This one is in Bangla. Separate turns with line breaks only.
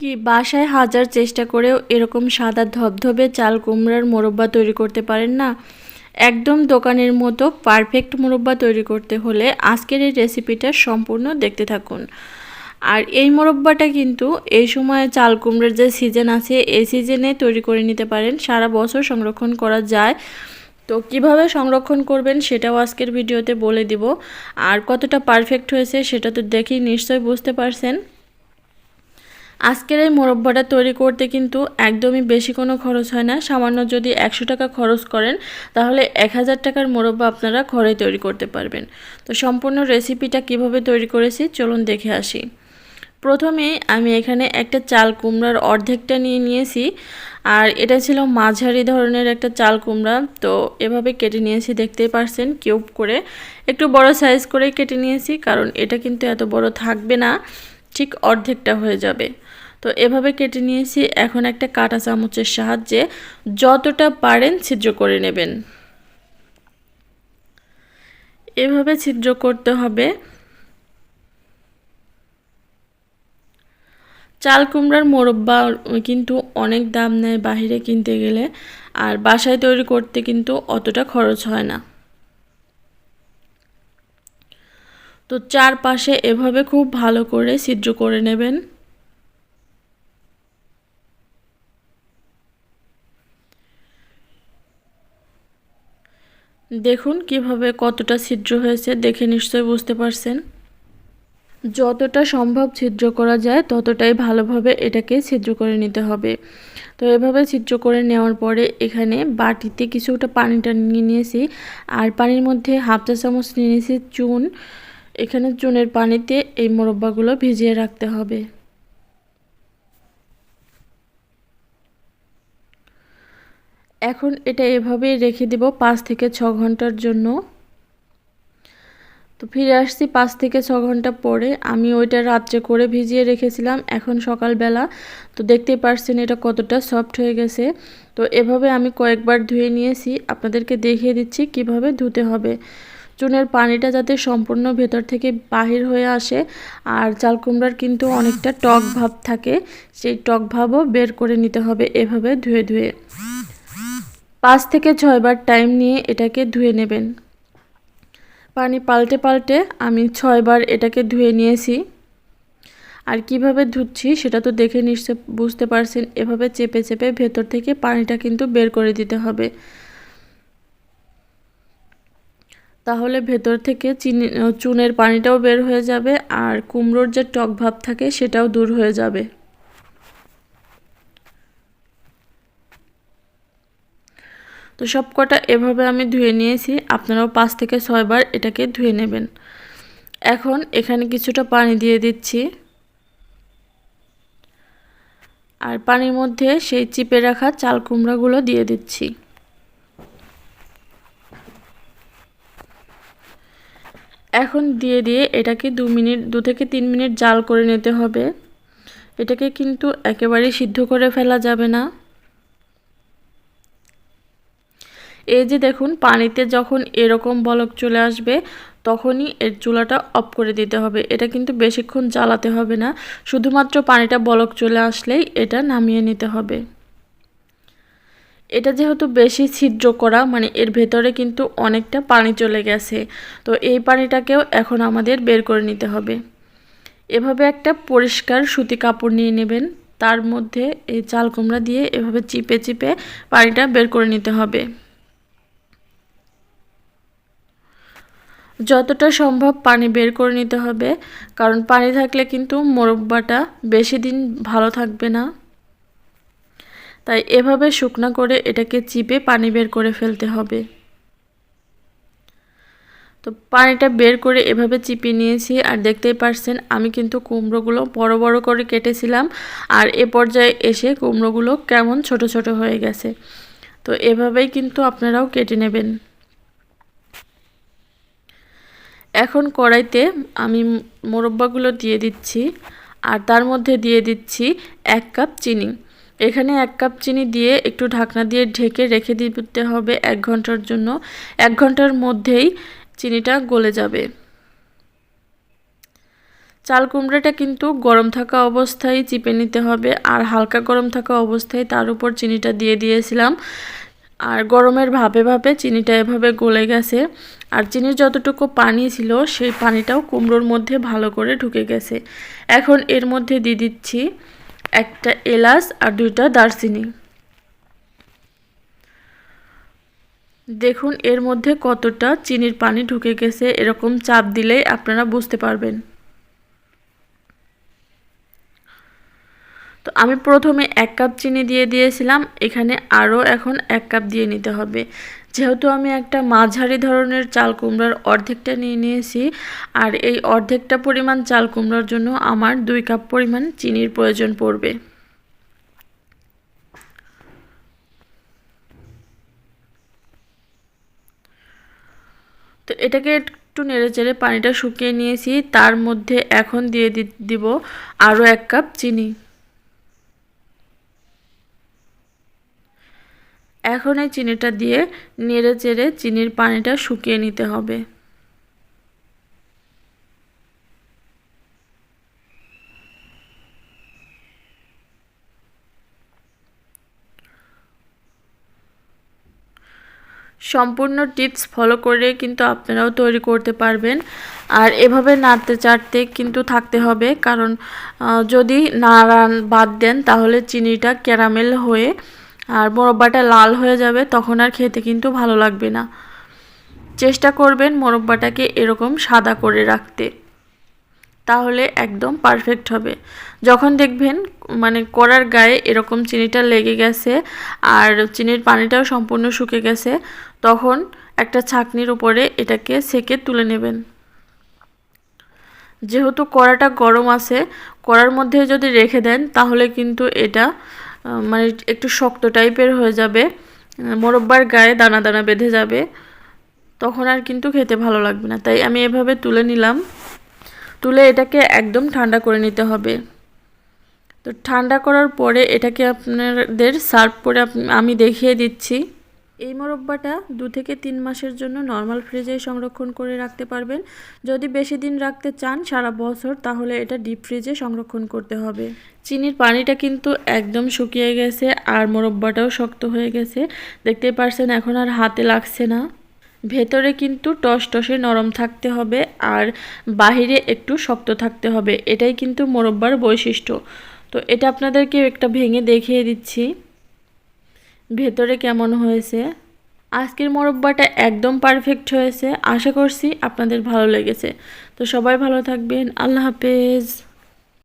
কি বাসায় হাজার চেষ্টা করেও এরকম সাদা ধবধবে চাল কুমড়ার মোরব্বা তৈরি করতে পারেন না? একদম দোকানের মতো পারফেক্ট মোরব্বা তৈরি করতে হলে আজকের এই রেসিপিটা সম্পূর্ণ দেখতে থাকুন। আর এই মোরব্বাটা কিন্তু এই সময় চাল কুমড়ার যে সিজন আছে, এই সিজনে তৈরি করে নিতে পারেন। সারা বছর সংরক্ষণ করা যায়। তো কীভাবে সংরক্ষণ করবেন সেটাও আজকের ভিডিওতে বলে দিব। আর কতটা পারফেক্ট হয়েছে সেটা তো দেখেই নিশ্চয়ই বুঝতে পারছেন। আজকের এই মোরব্বাটা তৈরি করতে কিন্তু একদমই বেশি কোনো খরচ হয় না। সামান্য যদি একশো টাকা খরচ করেন, তাহলে এক হাজার টাকার মোরব্বা আপনারা ঘরে তৈরি করতে পারবেন। তো সম্পূর্ণ রেসিপিটা কীভাবে তৈরি করেছি, চলুন দেখে আসি। প্রথমে আমি এখানে একটা চাল কুমড়ার অর্ধেকটা নিয়ে নিয়েছি, আর এটা ছিল মাঝারি ধরনের একটা চাল কুমড়া। তো এভাবে কেটে নিয়েছি, দেখতেই পারছেন, কিউব করে। একটু বড় সাইজ করেই কেটে নিয়েছি, কারণ এটা কিন্তু এত বড় থাকবে না। ঠিক অর্ধেকটা হয়ে যাবে। তো এভাবে কেটে নিয়েছি। এখন একটা কাটা চামচের সাহায্যে যতটা পারেন ছিদ্র করে নেবেন। এভাবে ছিদ্র করতে হবে। চাল কুমড়ার মোরব্বা কিন্তু অনেক দাম নেয় বাহিরে কিনতে গেলে। আর বাসায় তৈরি করতে কিন্তু অতটা খরচ হয় না। তো চারপাশে এভাবে খুব ভালো করে ছিদ্র করে নেবেন। দেখুন কীভাবে কতটা ছিদ্র হয়েছে, দেখে নিশ্চয়ই বুঝতে পারছেন। যতটা সম্ভব ছিদ্র করা যায়, ততটাই ভালোভাবে এটাকে ছিদ্র করে নিতে হবে। তো এভাবে ছিদ্র করে নেওয়ার পরে এখানে বাটিতে কিছুটা পানিটা নিয়ে নিয়েছি। আর পানির মধ্যে হাফ চা চামচ নিয়ে নিয়েছি চুন। এখানে চুনের পানিতে এই মোরব্বাগুলো ভিজিয়ে রাখতে হবে। এখন এটা এভাবেই রেখে দেব পাঁচ থেকে ছ ঘণ্টার জন্য। তো ফিরে আসছি পাঁচ থেকে ছ ঘণ্টা পরে। আমি ওইটা রাত্রে করে ভিজিয়ে রেখেছিলাম, এখন সকালবেলা। তো দেখতেই পারছেন এটা কতটা সফট হয়ে গেছে। তো এভাবে আমি কয়েকবার ধুয়ে নিয়েছি। আপনাদেরকে দেখিয়ে দিচ্ছি কীভাবে ধুতে হবে। চুনের পানিটা যাতে সম্পূর্ণ ভেতর থেকে বাহির হয়ে আসে, আর চাল কুমড়ার কিন্তু অনেকটা টক ভাব থাকে, সেই টক ভাবও বের করে নিতে হবে এভাবে ধুয়ে ধুয়ে। পাঁচ থেকে ছয়বার টাইম নিয়ে এটাকে ধুয়ে নেবেন। পানি পাল্টে পাল্টে আমি ছয়বার এটাকে ধুয়ে নিয়েছি। আর কীভাবে ধুচ্ছি সেটা তো দেখে নিশ্চয় বুঝতে পারছেন, এভাবে চেপে চেপে ভেতর থেকে পানিটা কিন্তু বের করে দিতে হবে। তাহলে ভেতর থেকে চিনি চুনের পানিটাও বের হয়ে যাবে আর কুমড়োর যে টক ভাব থাকে সেটাও দূর হয়ে যাবে। তো সব কটা এভাবে আমি ধুয়ে নিয়েছি, আপনারাও পাঁচ থেকে ছয়বার এটাকে ধুয়ে নেবেন। এখন এখানে কিছুটা পানি দিয়ে দিচ্ছি। আর পানির মধ্যে সেই চিপে রাখা চাল কুমড়াগুলো দিয়ে দিচ্ছি। এখন দিয়ে দিয়ে এটাকে দু মিনিট, দু থেকে তিন মিনিট জাল করে নিতে হবে। এটাকে কিন্তু একেবারেই সিদ্ধ করে ফেলা যাবে না। এই যে দেখুন, পানিতে যখন এরকম বলক চলে আসবে, তখনই এর চুলাটা অফ করে দিতে হবে। এটা কিন্তু বেশিক্ষণ জ্বালাতে হবে না। শুধুমাত্র পানিটা বলক চলে আসলেই এটা নামিয়ে নিতে হবে। এটা যেহেতু বেশি ছিদ্র করা মানে এর ভেতরে কিন্তু অনেকটা পানি চলে গেছে। তো এই পানিটাকেও এখন আমাদের বের করে নিতে হবে। এভাবে একটা পরিষ্কার সুতি কাপড় নিয়ে নেবেন। তার মধ্যে এই চাল কুমড়া দিয়ে এভাবে চিপে চিপে পানিটা বের করে নিতে হবে। যতটা সম্ভব পানি বের করে নিতে হবে। কারণ পানি থাকলে কিন্তু মোরব্বাটা বেশি দিন ভালো থাকবে না। তাই এভাবে শুকনা করে এটাকে চিপে পানি বের করে ফেলতে হবে। তো পানিটা বের করে এভাবে চিপে নিয়েছি আর দেখতেই পারছেন আমি কিন্তু কুমড়োগুলো বড় বড় করে কেটেছিলাম আর এ পর্যায়ে এসে কুমড়োগুলো কেমন ছোট ছোট হয়ে গেছে। তো এভাবেই কিন্তু আপনারাও কেটে নেবেন। এখন কড়াইতে আমি মোরব্বাগুলো দিয়ে দিচ্ছি আর তার মধ্যে দিয়ে দিচ্ছি এক কাপ চিনি। এখানে এক কাপ চিনি দিয়ে একটু ঢাকনা দিয়ে ঢেকে রেখে দিতে হবে এক ঘণ্টার জন্য। এক ঘণ্টার মধ্যেই চিনিটা গলে যাবে। চাল কুমড়াটা কিন্তু গরম থাকা অবস্থায় চিপে নিতে হবে আর হালকা গরম থাকা অবস্থায় তার উপর চিনিটা দিয়ে দিয়েছিলাম। আর গরমের ভাবে ভাবে চিনিটা এভাবে গলে গেছে। আর চিনির যতটুকু পানি ছিল, সেই পানিটাও কুমড়োর মধ্যে ভালো করে ঢুকে গেছে। এখন এর মধ্যে দিয়ে দিচ্ছি একটা এলাচ আর দুইটা দারচিনি। দেখুন, এর মধ্যে কতটা চিনির পানি ঢুকে গেছে, এরকম চাপ দিলেই আপনারা বুঝতে পারবেন। তো আমি প্রথমে এক কাপ চিনি দিয়ে দিয়েছিলাম, এখানে আরও এখন এক কাপ দিয়ে নিতে হবে। যেহেতু আমি একটা মাঝারি ধরনের চাল কুমড়ার অর্ধেকটা নিয়ে নিয়েছি, আর এই অর্ধেকটা পরিমাণ চাল কুমড়ার জন্য আমার দুই কাপ পরিমাণ চিনির প্রয়োজন পড়বে। তো এটাকে একটু নেড়ে চেড়ে পানিটা শুকিয়ে নিয়েছি, তার মধ্যে এখন দিয়ে দিব আরও এক কাপ চিনি। এখন এই চিনিটা দিয়ে নেড়ে চেড়ে চিনির পানিটা শুকিয়ে নিতে হবে। সম্পূর্ণ টিপস ফলো করে কিন্তু আপনারাও তৈরি করতে পারবেন। আর এভাবে নাড়তে চাড়তে কিন্তু থাকতে হবে, কারণ যদি নাড়ান বাদ দেন তাহলে চিনিটা ক্যারামেল হয়ে আর মোরব্বাটা লাল হয়ে যাবে, তখন আর খেতে কিন্তু ভালো লাগবে না। চেষ্টা করবেন মোরব্বাটাকে এরকম সাদা করে রাখতে। তাহলে একদম পারফেক্ট হবে। যখন দেখবেন মানে কড়ার গায়ে এরকম চিনিটা লেগে গেছে আর চিনির পানিটাও সম্পূর্ণ শুকে গেছে, তখন একটা ছাকনির উপরে এটাকে সেকে তুলে নেবেন। যেহেতু কড়াটা গরম আছে, কড়ার মধ্যে যদি রেখে দেন, তাহলে কিন্তু এটা মানে একটু শক্ত টাইপের হয়ে যাবে। মোরব্বার গায়ে দানা দানা বেঁধে যাবে। তখন আর কিন্তু খেতে ভালো লাগবে না। তাই আমি এভাবে তুলে নিলাম। তুলে এটাকে একদম ঠান্ডা করে নিতে হবে। তো ঠান্ডা করার পরে এটাকে আপনাদের সার্ভ করে আমি দেখিয়ে দিচ্ছি। এই মোরব্বাটা দু থেকে তিন মাসের জন্য নর্মাল ফ্রিজে সংরক্ষণ করে রাখতে পারবেন। যদি বেশি দিন রাখতে চান সারা বছর, তাহলে এটা ডিপ ফ্রিজে সংরক্ষণ করতে হবে। চিনির পানিটা কিন্তু একদম শুকিয়ে গেছে আর মোরব্বাটাও শক্ত হয়ে গেছে। দেখতেই পারছেন, এখন আর হাতে লাগছে না। ভেতরে কিন্তু টস টসে নরম থাকতে হবে আর বাহিরে একটু শক্ত থাকতে হবে। এটাই কিন্তু মোরব্বার বৈশিষ্ট্য। তো এটা আপনাদেরকে একটা ভেঙে দেখিয়ে দিচ্ছি। ভেতরে কেমন হয়েছে? আজকের মরব্বাটা একদম পারফেক্ট হয়েছে। আশা করছি আপনাদের ভালো লেগেছে। তো সবাই ভালো থাকবেন। আল্লাহ হাফেজ।